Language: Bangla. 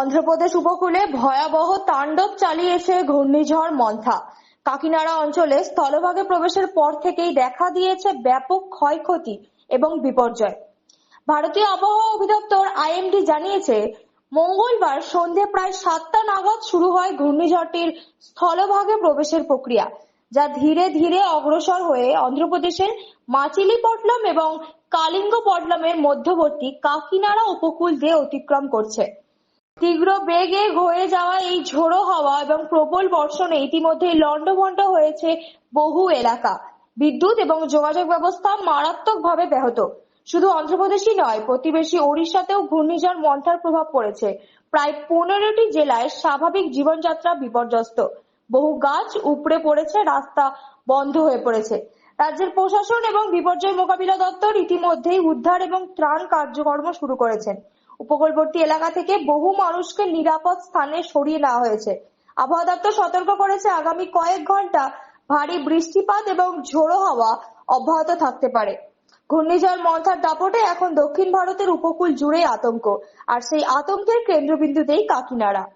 অন্ধ্রপ্রদেশ উপকূলে ভয়াবহ তাণ্ডব চালিয়েছে ঘূর্ণিঝড় মন্থা। কাকিনাড়া অঞ্চলে স্থলভাগে প্রবেশের পর থেকেই দেখা দিয়েছে ব্যাপক ক্ষয়ক্ষতি এবং বিপর্যয়। ভারতীয় আবহাওয়া অধিদপ্তর আইএমডি জানিয়েছে, মঙ্গলবার সন্ধে প্রায় সাতটা নাগাদ শুরু হয় ঘূর্ণিঝড়টির স্থলভাগে প্রবেশের প্রক্রিয়া, যা ধীরে ধীরে অগ্রসর হয়ে অন্ধ্রপ্রদেশের মাচিলিপট্টনম এবং কালিঙ্গপট্টনমের মধ্যবর্তী কাকিনাড়া উপকূল দিয়ে অতিক্রম করছে। তীব্র বেগে হয়ে যাওয়া এই ঝোড়ো হাওয়া এবং প্রবল বর্ষণে ইতিমধ্যেই লন্ডভন্ড হয়েছে বহু এলাকা। বিদ্যুৎ এবং যোগাযোগ ব্যবস্থা মারাত্মকভাবে ব্যাহত। শুধু অন্ধ্রপ্রদেশই নয়, প্রতিবেশী ওড়িশাতেও ঘূর্ণিঝড় মন্থার প্রভাব পড়েছে। প্রায় পনেরোটি জেলায় স্বাভাবিক জীবনযাত্রা বিপর্যস্ত। বহু গাছ উপড়ে পড়েছে, রাস্তা বন্ধ হয়ে পড়েছে। রাজ্যের প্রশাসন এবং বিপর্যয় মোকাবিলা দপ্তর ইতিমধ্যেই উদ্ধার এবং ত্রাণ কার্যক্রম শুরু করেছেন। উপকূলবর্তী এলাকা থেকে বহু মানুষকে নিরাপদ স্থানে সরিয়ে নেওয়া হয়েছে। আবহাওয়া দপ্তর সতর্ক করেছে, আগামী কয়েক ঘণ্টা ভারী বৃষ্টিপাত এবং ঝোড়ো হাওয়া অব্যাহত থাকতে পারে। ঘূর্ণিঝড় মন্থার দাপটে এখন দক্ষিণ ভারতের উপকূল জুড়ে আতঙ্ক, আর সেই আতঙ্কের কেন্দ্রবিন্দুতেই কাকিনাড়া।